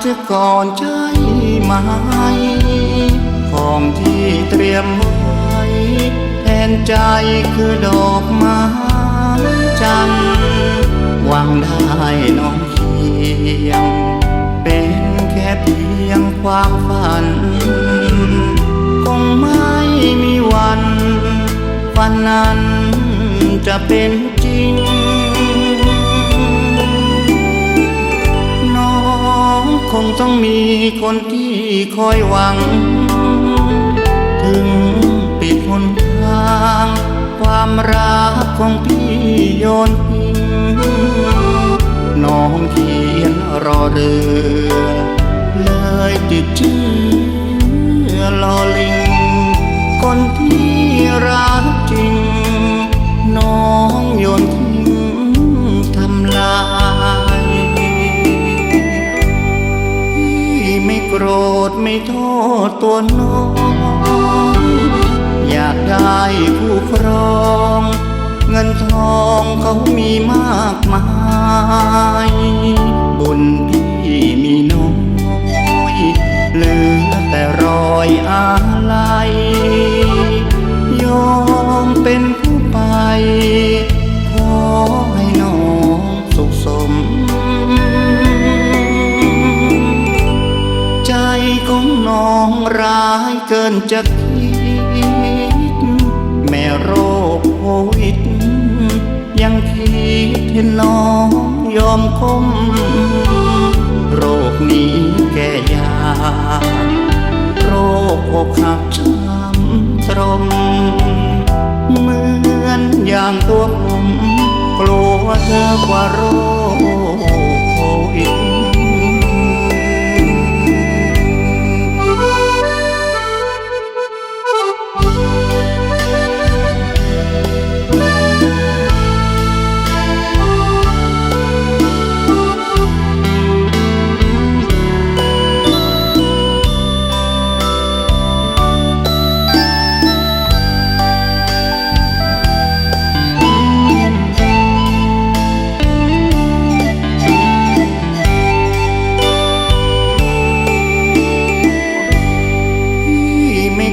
เธอก่อนใช่ไหมของที่เตรียมไว้แทนใจคือดอกไม้จันหวังได้น้องเคียง เป็นแค่เพียงความฝัน คงไม่มีวันฝันนั้นจะเป็นจริง คงต้องมีคนที่คอยหวัง ถึงปิดหนทาง ความรักของพี่โยนทิ้งน้องเขียนรอเรือ เลยติดชื่อลอลิง โทษตัวน้อง เกินจะคิด แม่โรคโควิด ยังคิดเห็นน้องยอมคมโรคนี้แก้ยา โรคอกหักช้ำตรม เหมือนอย่างตัวผม กลัวเธอกว่าโรค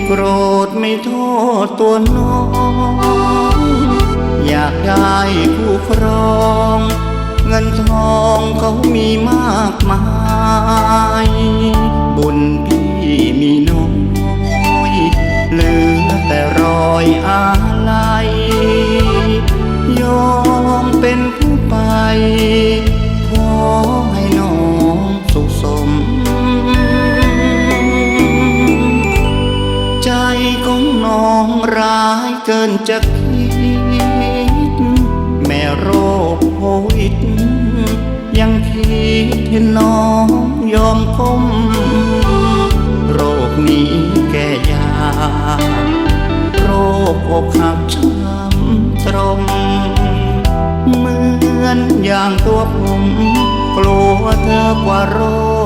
โกรธไม่โทษตัวน้อง อยากได้ผู้ครอง เงินทองเขามีมากมายบุญพี่มีน้อยเหลือแต่รอยอาลัยยอมเป็นผู้ไปายเกินจะคิด แม่โรคโควิด ยังคิดเห็นน้องยอมคมโรคนี้แก้ยา โรคอกหักช้ำตรมเหมือนอย่างตัวผม กลัวเธอกว่าโรค